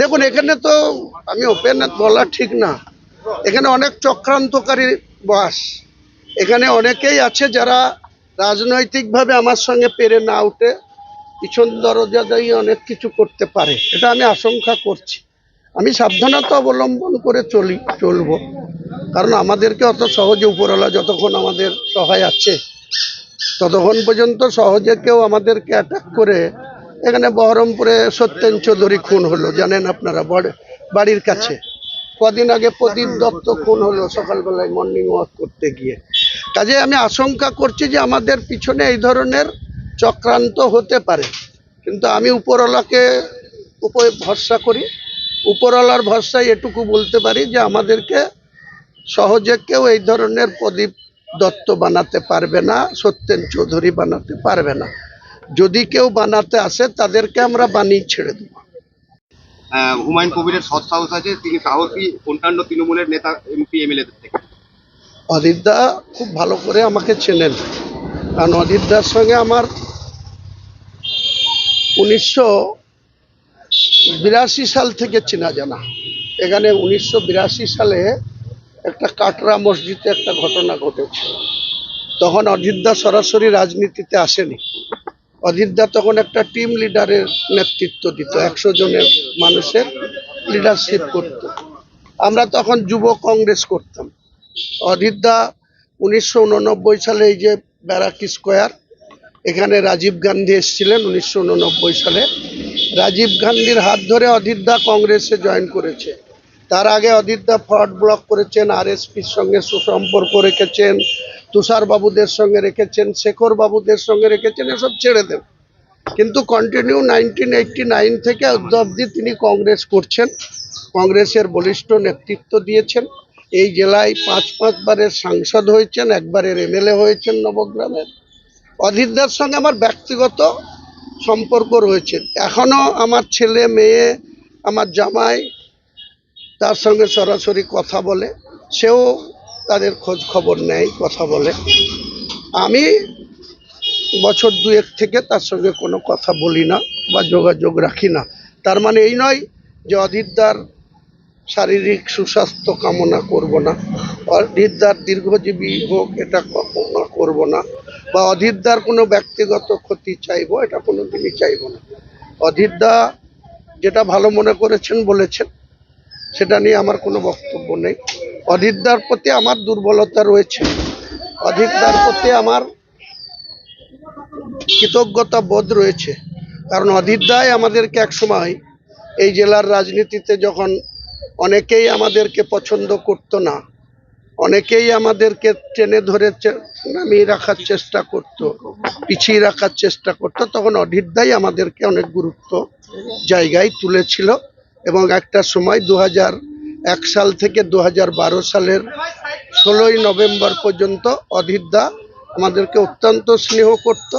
দেখুন, এখানে তো আমি ওপেন বলা ঠিক না। এখানে অনেক চক্রান্তকারী বাস এখানে অনেকেই আছে যারা রাজনৈতিকভাবে আমার সঙ্গে পেরে না উঠে পিছন দরজা দিয়ে অনেক কিছু করতে পারে। এটা আমি আশঙ্কা করছি। আমি সাবধানতা অবলম্বন করে চলি, চলবো। কারণ আমাদেরকে অত সহজে উপরওয়ালা যতক্ষণ আমাদের সহায় আছে, ততক্ষণ পর্যন্ত সহজে কেউ আমাদেরকে অ্যাটাক করে এখানে বহরমপুরে সত্যেন চৌধুরী খুন হলো, জানেন আপনারা, বড়- বাড়ির কাছে। কদিন আগে প্রদীপ দত্ত খুন হলো সকালবেলায় মর্নিং ওয়াক করতে গিয়ে। কাজে আমি আশঙ্কা করছি যে আমাদের পিছনে এই ধরনের চক্রান্ত হতে পারে। কিন্তু আমি উপরওয়ালাকে উপরে ভরসা করি। উপরওয়ালার ভরসায় এটুকু বলতে পারি যে আমাদেরকে সহজে কেউ এই ধরনের প্রদীপ দত্ত বানাতে পারবে না, সত্যেন চৌধুরী বানাতে পারবে না। যদি কেউ বানাতে আসে তাদেরকে আমরা বানিয়ে ছেড়ে দেবো। হুমায়ুন কবিরের সৎ সাহস আছে তিনি সাহসী অন্যান্য তৃণমূলের নেতা এমপি এমএলএদের থেকে। অদিতদা খুব ভালো করে আমাকে চেনেন। কারণ অদিতদার সঙ্গে আমার উনিশশো বিরাশি সাল থেকে চেনা জানা। এখানে উনিশশো বিরাশি সালে একটা কাটরা মসজিদে একটা ঘটনা ঘটেছে। তখন অজিতদা সরাসরি রাজনীতিতে আসেনি। অজিতদা তখন একটা টিম লিডারের নেতৃত্ব দিত, একশো জনের মানুষের লিডারশিপ করত। আমরা তখন যুব কংগ্রেস করতাম। অদিতদা উনিশশো উননব্বই সালে এই যে ব্যারাক স্কোয়ার, এখানে রাজীব গান্ধী এসেছিলেন উনিশশো উননব্বই সালে। রাজীব গান্ধীর হাত ধরে অদিতদা কংগ্রেসে জয়েন করেছে। তার আগে অদিতদা ফ্রড ব্লক করেছেন, আর আরএসপির সঙ্গে সুসম্পর্ক রেখেছেন তুষার বাবুদের সঙ্গে রেখেছেন শেখর বাবুদের সঙ্গে রেখেছেন, এসব ছেড়ে দেন। কিন্তু কন্টিনিউ নাইনটিন নাইন থেকে অবধি তিনি কংগ্রেস করছেন। কংগ্রেসের বলিষ্ঠ নেতৃত্ব দিয়েছেন। এই জেলায় পাঁচ পাঁচবারের সাংসদ হয়েছেন, একবারের এমএলএ হয়েছেন নবগ্রামের। অধীরদার সঙ্গে আমার ব্যক্তিগত সম্পর্ক রয়েছে। এখনও আমার ছেলে, মেয়ে, আমার জামাই তার সঙ্গে সরাসরি কথা বলে। সেও তাদের খোঁজ খবর নেয়, কথা বলে। আমি বছর দুয়েক থেকে তার সঙ্গে কোনো কথা বলি না বা যোগাযোগ রাখি না। তার মানে এই নয় যে অধীরদার শারীরিক সুস্বাস্থ্য কামনা করব না অধীরদার দীর্ঘজীবী হোক এটা কামনা করব না, বা অধীরদার কোনো ব্যক্তিগত ক্ষতি চাইব এটা কোনো দিনই চাইব না। অধীরদা যেটা ভালো মনে করেছেন বলেছেন, সেটা নিয়ে আমার কোনো বক্তব্য নেই। অধীরদার প্রতি আমার দুর্বলতা রয়েছে। অধীরদার প্রতি আমার কৃতজ্ঞতা বোধ রয়েছে। কারণ অধীরদাই আমাদেরকে একসময় এই জেলার রাজনীতিতে যখন অনেকেই আমাদেরকে পছন্দ করতো না, অনেকেই আমাদেরকে টেনে ধরে নামিয়ে রাখার চেষ্টা করত, পিছিয়ে রাখার চেষ্টা করত, তখন অধীরদাই আমাদেরকে অনেক গুরুত্ব জায়গায় তুলেছিল এবং একটা সময় দু হাজার এক সাল থেকে দু সালের ষোলোই নভেম্বর পর্যন্ত অধীরদা আমাদেরকে অত্যন্ত স্নেহ করত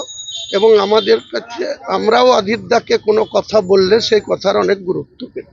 এবং আমাদের কাছে, আমরাও অধীরদাকে কোনো কথা বললে সেই কথার অনেক গুরুত্ব পেত।